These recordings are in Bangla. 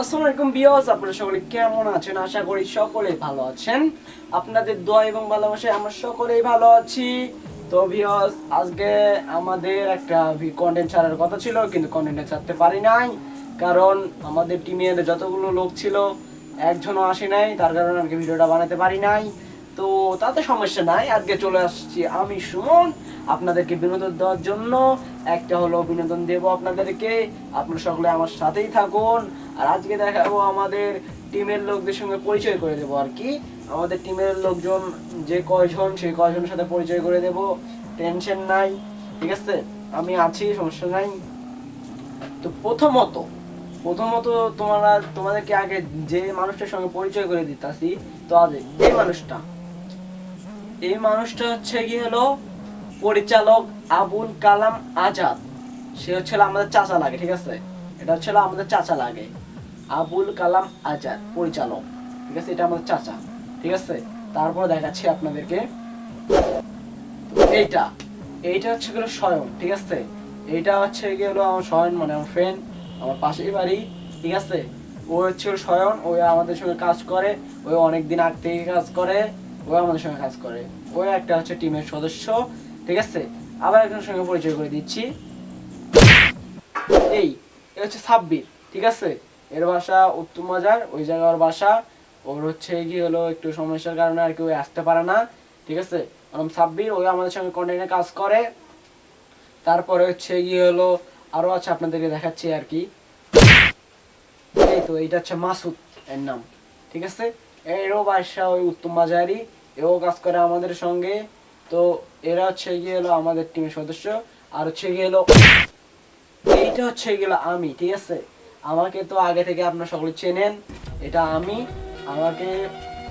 আসসালামু আলাইকুম বিয়স আপনারা সকলে কেমন আছেন? আশা করি সকলেই ভালো আছেন। আপনাদের দোয়া এবং ভালোবাসায় আমরা সকলেই ভালো আছি। তো বিয়স আজকে আমাদের একটা কন্টেন্ট ছাড়ার কথা ছিল, কিন্তু কন্টেন্টটা ছাড়তে পারি নাই। কারণ আমাদের টিমের যতগুলো লোক ছিল, একজনও আসে নাই, তার কারণে আজকে ভিডিওটা বানাতে পারি নাই। তো তাতে সমস্যা নাই, আজকে চলে আসছি আমি, সুমন। আপনাদেরকে বিনোদন দেওয়ার জন্য একটা হলো বিনোদন দেব আপনাদেরকে। আপনারা সকলে আমার সাথেই থাকুন। আর আজকে দেখাবো আমাদের টিমের লোকদের সঙ্গে পরিচয় করে দেবো আর কি। আমাদের টিমের লোকজন যে কয়জন, সেই কয়জনের সাথে পরিচয় করে দেব। টেনশন নাই, ঠিক আছে? আমি আছি, সমস্যা নাই। তো প্রথমত প্রথমত তোমরা, তোমাদেরকে আগে যে মানুষটার সঙ্গে পরিচয় করে দিতাছি, তো আজ যে মানুষটা? এই মানুষটা হচ্ছে কি হলো? পরিচালক আবুল কালাম আজাদ। সে হচ্ছে হলো আমাদের চাচা লাগে, ঠিক আছে? এটা হচ্ছে আমাদের চাচা লাগে। আবুল কালাম আজাদ, পরিচালক। ঠিক আছে? এটা আমাদের চাচা। ঠিক আছে? তারপর দেখাচ্ছি আপনাদেরকে। এইটা। এইটা হচ্ছে গেলো স্বয়ং। ঠিক আছে? এইটা হচ্ছে গেলো আমার স্বয়ং মানে আমার ফ্রেন্ড আমার পাশেই বাড়ি। ঠিক আছে? ও হচ্ছে স্বয়ং। ও আমাদের সঙ্গে কাজ করে। ও অনেক দিন আগ থেকে কাজ করে। ও আমাদের সঙ্গে কাজ করে। ও একটা হচ্ছে টিমের সদস্য। ঠিক আছে? আবার একজনের সঙ্গে পরিচয় করে দিচ্ছি। এই হচ্ছে সাব্বির। ঠিক আছে? এর বাসা উত্তম বাজার ওই জায়গার বাসা ওর হচ্ছে কি হলো, একটু সমস্যার কারণে আর কি ওই আসতে পারে না, ঠিক আছে? ওরকম সাব্বির, ওই আমাদের সঙ্গে কন্টিনিউ কাজ করে। তারপরে হচ্ছে কি হলো, আরও আছে আপনাদেরকে দেখাচ্ছি আর কি। এই তো, এইটা হচ্ছে মাসুদ, এর নাম, ঠিক আছে? এরও বাসা ওই উত্তম বাজারই এও কাজ করে আমাদের সঙ্গে। তো এরা হচ্ছে গিয়ে হলো, আমাদের টিমের সদস্য। আর হচ্ছে গিয়ে হলো, এইটা হচ্ছে গেলো আমি, ঠিক আছে? আমাকে তো আগে থেকে আপনারা সকলে চেনেন, এটা আমি। আমাকে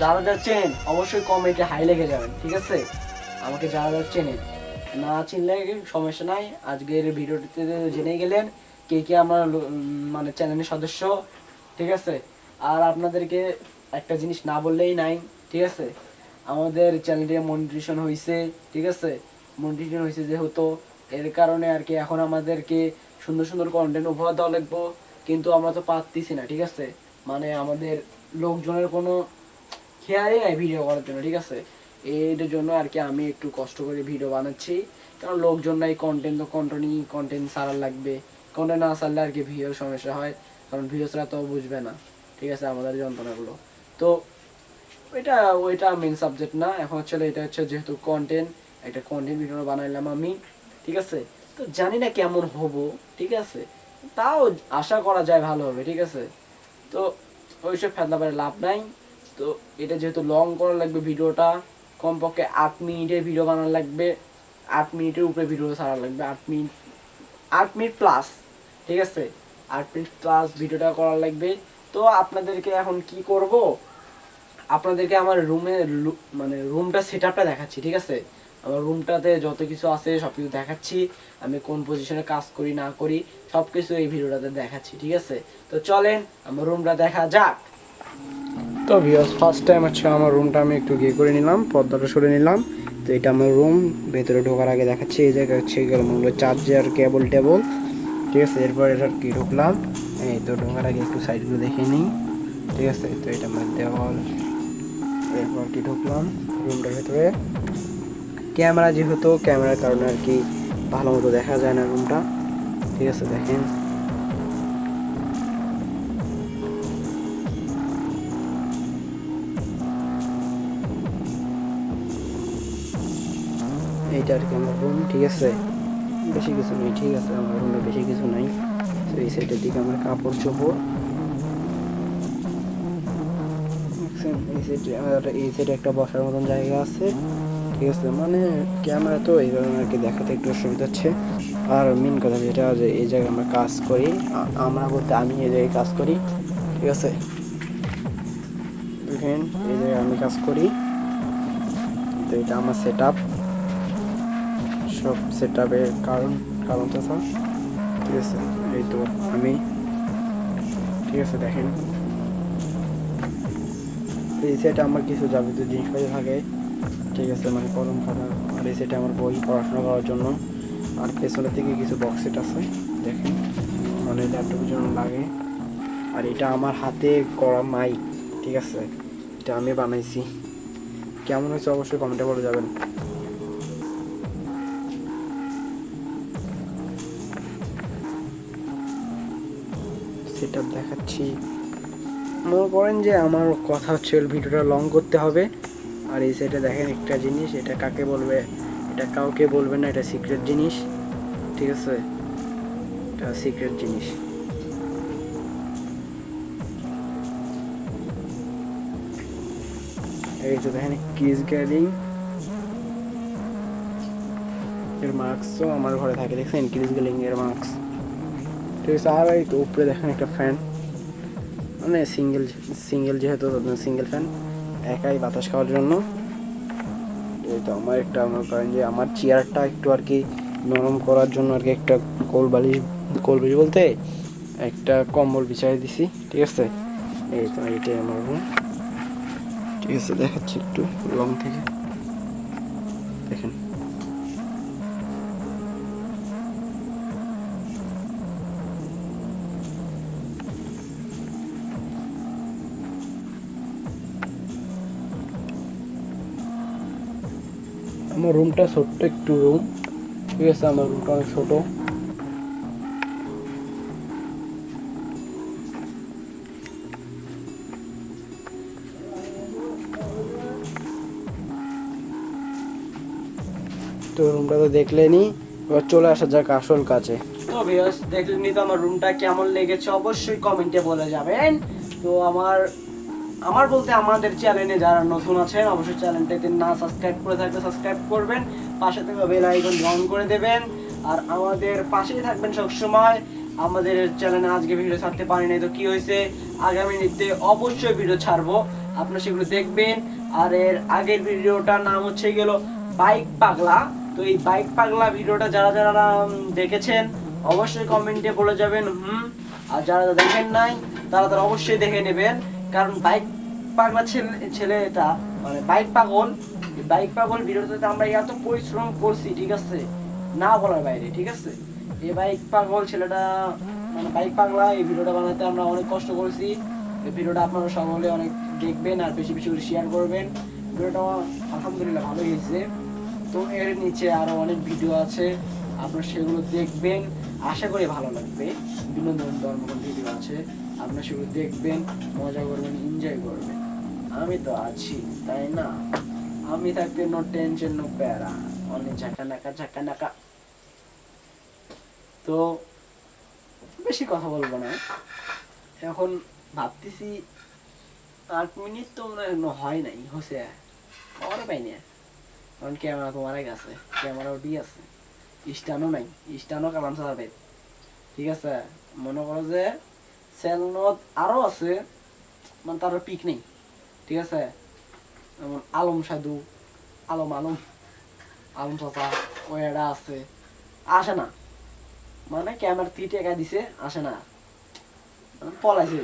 যারা যা চেনেন, অবশ্যই কমেন্টে হাই লেগে যাবেন, ঠিক আছে? আমাকে যারা যারা চেনেন। না চিনলে সমস্যা নাই। আজকের ভিডিওটিতে জেনে গেলেন কে কে আমার মানে চ্যানেলের সদস্য, ঠিক আছে? আর আপনাদেরকে একটা জিনিস না বললেই নাই, ঠিক আছে? আমাদের চ্যানেলটি মনিটেশন হয়েছে ঠিক আছে? মনিটেশন হয়েছে যেহেতু, এর কারণে আর কি এখন আমাদেরকে সুন্দর সুন্দর কন্টেন্ট উপহার দেওয়া লাগবো। কিন্তু আমরা তো পারতেছি না, ঠিক আছে? মানে আমাদের লোকজনের কোনো খেয়ালই নাই ভিডিও করার জন্য, ঠিক আছে? এর জন্য আর কি আমি একটু কষ্ট করে ভিডিও বানাচ্ছি। কারণ লোকজন নাই কন্টেন্ট তো কন্টেন্টই কন্টেন্ট সারার লাগবে। কন্টেন্ট না সারলে আর কি ভিডিওর সমস্যা হয়। কারণ ভিডিও ছাড়া তো বুঝবে না, ঠিক আছে? আমাদের যন্ত্রণাগুলো। তো ওইটা ওইটা মেন সাবজেক্ট না। এখন হচ্ছে এটা হচ্ছে যেহেতু কন্টেন্ট একটা কন্টেন্ট ভিডিও বানাইলাম আমি, ঠিক আছে? তো জানি না কেমন হব, ঠিক আছে? তাও আশা করা যায় ভালো হবে, ঠিক আছে? তো ওইসব ফেদলা পারে লাভ নাই। তো এটা যেহেতু লং করা লাগবে ভিডিওটা, কমপক্ষে আট মিনিটের ভিডিও বানানো লাগবে। আট মিনিটের উপরে ভিডিও ছাড়া লাগবে, আট মিনিট আট মিনিট প্লাস ঠিক আছে? আট মিনিট প্লাস ভিডিওটা করা লাগবে। তো আপনাদেরকে এখন কি করব? আপনাদেরকে আমার রুমে মানে রুমটা সেট আপটা দেখাচ্ছি, ঠিক আছে? আমার রুমটাতে যত কিছু আছে সব কিছু দেখাচ্ছি, আমি কোন পজিশনে কাজ করি, না করি সব কিছু এই ভিডিওটাতে দেখাচ্ছি, ঠিক আছে? তো চলেন, আমার রুমটা দেখা যাক। তো ভিউয়ার্স ফার্স্ট টাইম হচ্ছে আমার রুমটা আমি একটু গিয়ে করে নিলাম, পর্দাটা সরে নিলাম। তো এটা আমার রুম ভেতরে ঢোকার আগে দেখাচ্ছি, এই জায়গায় হচ্ছে মূল্য চার্জার কেবল টেবল ঠিক আছে? এরপর এটা কি ঢুকলাম? এই তো ঢোকার আগে একটু সাইডগুলো দেখে নিই, ঠিক আছে? তো এটা আমার দেওয়াল, এরপর কি ঢুকলাম? রুমটার ভেতরে। ক্যামেরা যেহেতু, ক্যামেরার কারণে আর কি ভালো মতো দেখা যায় না রুমটা। ঠিক আছে, দেখেন। এইটা আর কি আমার রুম ঠিক আছে? বেশি কিছু নেই, ঠিক আছে, আমার রুমে বেশি কিছু নাই। তো এই সাইডের দিকে আমার কাপড় চোপড়। এই সাইডে এই সাইডে একটা বসার মতন জায়গা আছে। ঠিক আছে মানে ক্যামেরা তো এই ধরনের আর কি দেখাতে একটু অসুবিধা হচ্ছে। আর মেন কথা যেটা যে এই জায়গায় আমরা কাজ করি আমরা বলতে আমি এই জায়গায় কাজ করি, ঠিক আছে? দেখেন, এই জায়গায় আমি কাজ করি। তো এটা আমার সেট আপ সব সেট আপের কারণ কারণ তো স্যার ঠিক আছে, এই তো আমি। ঠিক আছে, দেখেন। এই সেটে আমার কিছু যাবতীয় জিনিসপত্র থাকে। ঠিক আছে মানে কলম খাতা আর এই সেটে আমার বই পড়াশোনা করার জন্য। আর পেছনের থেকে কিছু বক্স সেট আছে, দেখেন। মানে ল্যাপটপের জন্য লাগে। আর এটা আমার হাতে করা মাইক ঠিক আছে? এটা আমি বানাইছি। কেমন হয়েছে অবশ্যই কমেন্টে বলে যাবেন। সেটা দেখাচ্ছি। মনে করেন যে আমার কথা হচ্ছে ভিডিওটা লং করতে হবে। আর এই সাইডে দেখেন একটা জিনিস, এটা কাকে বলবে? এটা কাউকে বলবে না, এটা সিক্রেট জিনিস, ঠিক আছে? এটা সিক্রেট জিনিস। এই তো দেখেন কিস গ্যারিং এর মার্কসও আমার ঘরে থাকে, দেখছেন? কিস গ্যালিং এর মার্কস ঠিক আছে, আর এই তো উপরে দেখেন একটা ফ্যান মানে সিঙ্গেল সিঙ্গেল যেহেতু সিঙ্গেল ফ্যান একাই বাতাস খাওয়ার জন্য। এই তো আমার একটা, মনে করেন যে আমার চেয়ারটা একটু আর কি নরম করার জন্য আর কি একটা কোল বালিশ কোল বালিশ বলতে একটা কম্বল বিছাই দিছি, ঠিক আছে? এই তো এটাই আমার রুম ঠিক আছে, দেখাচ্ছি একটু লং থেকে। আমার রুমটা ছোট্ট একটু রুম ঠিক আছে, আমার রুমটা অনেক ছোট। তো রুমটা তো দেখলেনি। এবার চলে আসা যাক আসল কাজে। তো ভিউয়ার্স দেখলেনি তো আমার রুমটা কেমন লেগেছে? অবশ্যই কমেন্টে বলে যাবেন। তো আমার আমার বলতে আমাদের চ্যানেলে যারা নতুন আছেন, অবশ্যই চ্যানেলটাতে না সাবস্ক্রাইব করে থাকলে সাবস্ক্রাইব করবেন। পাশে থেকে বেল আইকন অন করে দেবেন। আর আমাদের পাশেই থাকবেন সবসময়। আমাদের চ্যানেলে আজকে ভিডিও ছাড়তে পারি নাই তো কি হয়েছে? আগামী নিতে অবশ্যই ভিডিও ছাড়বো। আপনারা সেগুলো দেখবেন। আর এর আগের ভিডিওটার নাম হচ্ছে গেল বাইক পাগলা। তো এই বাইক পাগলা ভিডিওটা যারা যারা দেখেছেন, অবশ্যই কমেন্টে বলে যাবেন, হুম? আর যারা দেখেন নাই, তারা তারা অবশ্যই দেখে নেবেন। কারণ বাইক পাগলা ছেলে, ছেলেটা মানে বাইক পাগল বাইক পাগল ভিডিওটাতে আমরা এত পরিশ্রম করছি, ঠিক আছে? না বলার বাইরে, ঠিক আছে? এই বাইক পাগল ছেলেটা মানে বাইক পাগলা, এই ভিডিওটা বানাতে আমরা অনেক কষ্ট করেছি। এই ভিডিওটা আপনারা সকলে অনেক দেখবেন আর বেশি বেশি করে শেয়ার করবেন। ভিডিওটা আলহামদুলিল্লাহ ভালোই হয়েছে। তো এর নিচে আরও অনেক ভিডিও আছে, আপনারা সেগুলো দেখবেন। আশা করি ভালো লাগবে। বিনোদন ধর্মকর ভিডিও আছে। আপনারা সেগুলো দেখবেন, মজা করবেন এনজয় করবেন। আমি তো আছি, তাই না? আমি থাকতে নো টেনশন নো প্যারা। অনেক ঝাঁকা নাকা ঝাঁকা নাকা তো বেশি কথা বলব না। এখন ভাবতেছি, আট মিনিট তো মনে হয় হয় নাই হসে আমার পাইনি। কারণ ক্যামেরা তোমার গেছে ক্যামেরা উঠি আছে। স্টানও নাই স্টানও কালাম চালাবে ঠিক আছে, মনে করো যে সেলনত আরও আছে মানে তার পিক নেই। ঠিক আছে, যেমন আলম সাধু, আলম আলম আলম চাচা একটা আছে, আসে না। মানে ক্যামেরা থ্রি টাকা দিছে, আসে না। মানে পলাইছে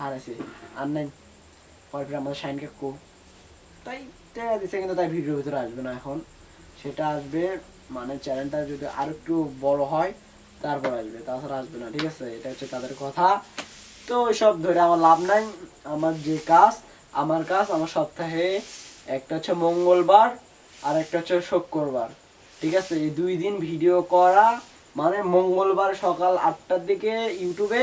হারাইছে আর নাই। পরে আমাদের শাইন কাকু তাই টাকা দিছে কিন্তু তাই ভিডিওর ভিতরে আসবে না এখন। সেটা আসবে মানে চ্যানেলটা যদি আর একটু বড় হয়, তারপর আসবে, তাছাড়া আসবে না, ঠিক আছে? এটা হচ্ছে তাদের কথা। তো সব ধরে আমার লাভ নাই, আমার যে কাজ, আমার কাজ, আমার সপ্তাহে একটা হচ্ছে মঙ্গলবার আর একটা হচ্ছে শুক্রবার, ঠিক আছে? এই দুই দিন ভিডিও করা মানে মঙ্গলবার সকাল আটটার দিকে ইউটিউবে,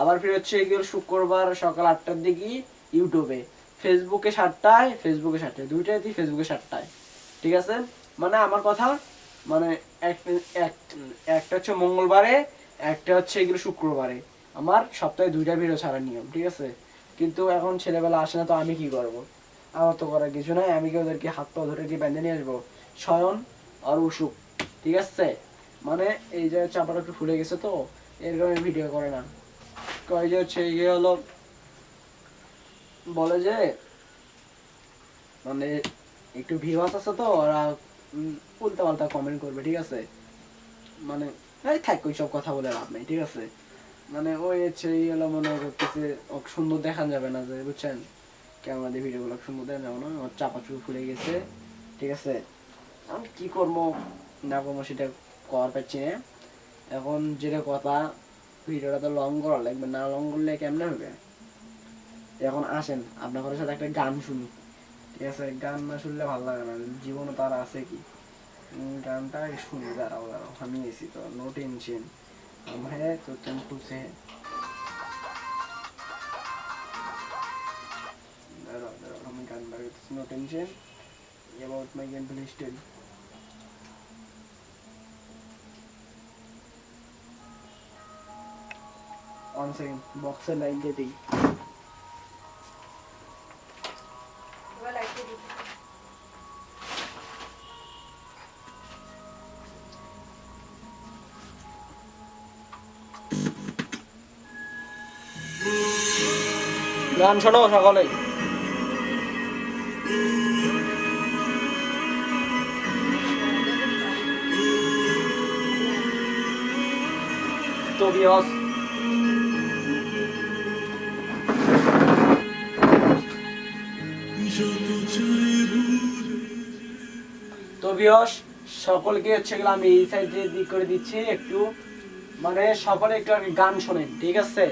আবার ফির হচ্ছে গিয়ে শুক্রবার সকাল আটটার দিকে ইউটিউবে। ফেসবুকে সাতটায় ফেসবুকে সাতটায় দুইটাই দিই ফেসবুকে সাতটায়, ঠিক আছে? মানে আমার কথা মানে এক- এক- একটা হচ্ছে মঙ্গলবারে, একটা হচ্ছে এগুলো শুক্রবারে। আমার সপ্তাহে দুইটা ভিডিও ছাড়া নিয়ম, ঠিক আছে? কিন্তু এখন ছেলেবেলা আসে না, তো আমি কি করব? আমার তো করার কিছু নাই, আমি কি ওদেরকে হাত পা ধরে কি বেঁধে নিয়ে আসব? শয়ন আর উসুক ঠিক আছে? মানে এই যে চাপাটা একটু ফুলে গেছে তো, এর কারণে ভিডিও করে না। কয় যে হচ্ছে ইয়ে হলো, বলে যে মানে একটু ভিউয়ার্স আছে তো, ওরা উল্টা পাল্টা কমেন্ট করবে, ঠিক আছে? মানে এই থাক ওই সব কথা বলে লাভ নেই, ঠিক আছে? মানে ওই হচ্ছে, এই হলো মনে করতেছে সুন্দর দেখান যাবে না যে, বুঝছেন? ক্যামেরা দিয়ে ভিডিওগুলো সুন্দর দেখা যাবে না, ওর চাপা চুপ ফুলে গেছে, ঠিক আছে? আমি কি করব? না করব সেটা করার পাচ্ছি না। এখন যেটা কথা, ভিডিওটা তো লং করা লাগবে, না লং করলে কেমনে হবে? এখন আসেন, আপনার ঘরের সাথে একটা গান শুনি, ঠিক আছে? গান না শুনলে ভালো লাগে না, জীবনে তার আছে কি? গানটা শুনি দাঁড়াও দাঁড়াও আমি এসি তো নো টেনশন হ্যাঁ তো তুম খুশি হ্যাঁ দাঁড়াও দাঁড়াও আমি গান বার করতেছি no tension about my game play story one second বক্সের লাইন দিয়ে দিই গান শোনো সকলে তো বিয়স তো বিয়স সকলকে হচ্ছে আমি এই সাইডে দিক করে দিচ্ছি, একটু। মানে সকলে একটু আর গান শোনেন, ঠিক আছে?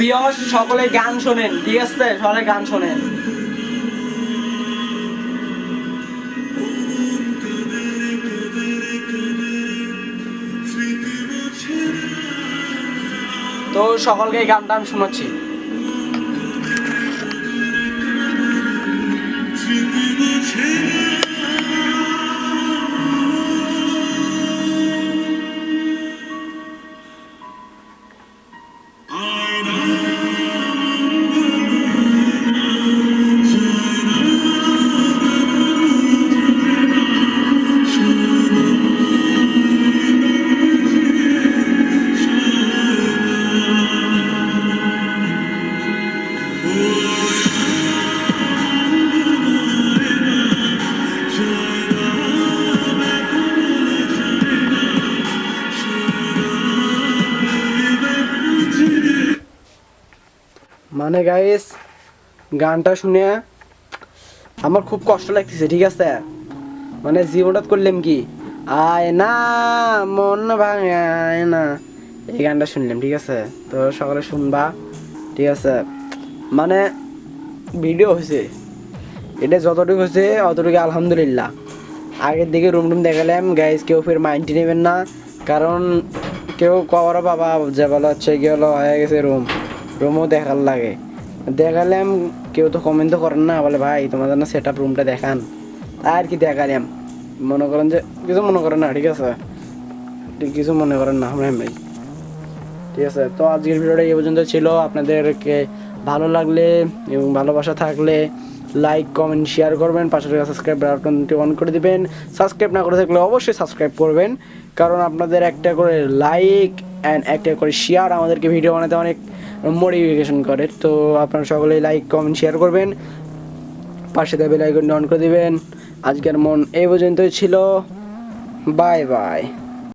বিয়স সকলে গান শোনেন ঠিক আছে? সকলে গান শোনেন। তো সকলকে গান টান শোনাচ্ছি। মানে গাইস গানটা শুনে আমার খুব কষ্ট লাগতেছে, ঠিক আছে? মানে জীবনটা করলাম কি? আয় না মন ভাঙায় না এই গানটা শুনলাম, ঠিক আছে? তো সকালে শুনবা, ঠিক আছে? মানে ভিডিও হয়েছে। এটা যতটুকু হয়েছে, অতটুকু আলহামদুলিল্লাহ। আগের দিকে রুম টুম দেখালাম গাইজ কেউ ফের মাইন্ডটি নেবেন না। কারণ কেউ কবার বাবা, যে বলা হচ্ছে হলো, হয়ে গেছে রুম রুমও দেখার লাগে। দেখালাম, কেউ তো কমেন্ট তো করেন না, বলে, ভাই তোমাদের না সেট আপ রুমটা দেখান। আর কি দেখালাম? মনে করেন যে, কিছু মনে করেন না, ঠিক আছে? কিছু মনে করেন না, আমরা ভাই ঠিক আছে? তো আজকের ভিডিওটা এই পর্যন্ত ছিল। আপনাদেরকে ভালো লাগলে এবং ভালোবাসা থাকলে লাইক কমেন্ট শেয়ার করবেন। পাশে সাবস্ক্রাইব বাটনটি অন করে দিবেন। সাবস্ক্রাইব না করে থাকলে অবশ্যই সাবস্ক্রাইব করবেন। কারণ আপনাদের একটা করে লাইক অ্যান্ড একটা করে শেয়ার আমাদেরকে ভিডিও বানাতে অনেক মোটিভিকেশন করে। তো আপনারা সকলেই লাইক কমেন্ট শেয়ার করবেন। পাশে দেবে লাইক অন করে দেবেন। আজকের মন এই পর্যন্তই ছিল। Bye bye